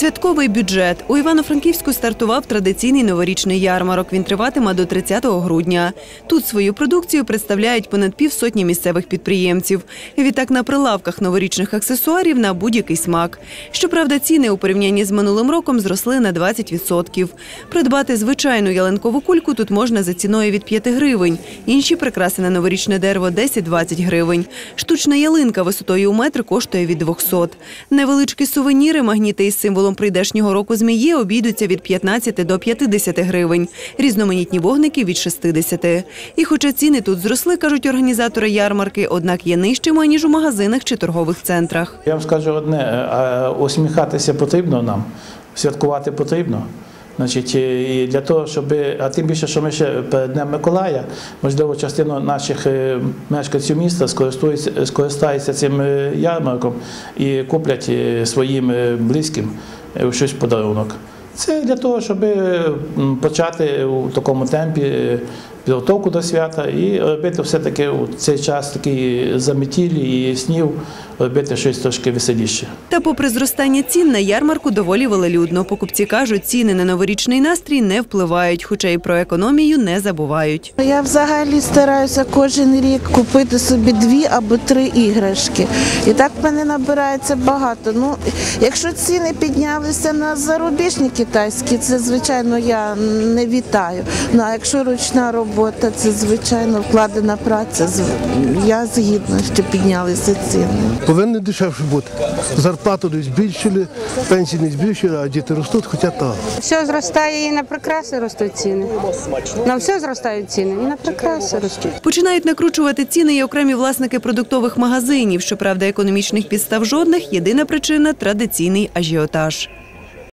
Святковий бюджет у Івано-Франківську стартував традиційний новорічний ярмарок. Він триватиме до 30 грудня. Тут свою продукцію представляють понад півсотні місцевих підприємців. Відтак на прилавках новорічних аксесуарів на будь-який смак. Щоправда, ціни у порівнянні з минулим роком зросли на 20%. Придбати звичайну ялинкову кульку тут можна за ціною від 5 гривень. Інші прикраси на новорічне дерево 10-20 гривень. Штучна ялинка висотою у метр коштує від 200. Невеличкі сувеніри, магніти із символом прийдешнього року змії обійдуться від 15 до 50 гривень. Різноманітні вогники від 60. І хоча ціни тут зросли, кажуть організатори ярмарки, однак є нижчими, ніж у магазинах чи торгових центрах. Я вам скажу одне, е, усміхатися потрібно нам, святкувати потрібно. Значить, і для того, щоб, а тим більше, що ми ще перед Днем Миколая, можливо, частина наших е, мешканців міста скористається цим е, ярмарком і куплять е, своїм е, близьким е, щось в подарунок. Це для того, щоб е, почати у такому темпі е, підготовку до свята і робити все-таки у цей час такий заметілі і снів, робити щось трошки веселіше. Та попри зростання цін на ярмарку доволі велелюдно. Покупці кажуть, ціни на новорічний настрій не впливають, хоча і про економію не забувають. Я взагалі стараюся кожен рік купити собі дві або три іграшки. І так в мене набирається багато. Ну, якщо ціни піднялися на зарубіжні китайські, це звичайно я не вітаю. Ну а якщо ручна робота, це звичайно вкладена праця. Я згідна, що піднялися ціни. Повинні дешевше бути. Зарплату не збільшили, пенсії не збільшили, а діти ростуть, хоча так. Все зростає і на прикраси ростуть ціни. На все зростають ціни, і на прикраси ростуть. Починають накручувати ціни і окремі власники продуктових магазинів. Щоправда, економічних підстав жодних. Єдина причина традиційний ажіотаж.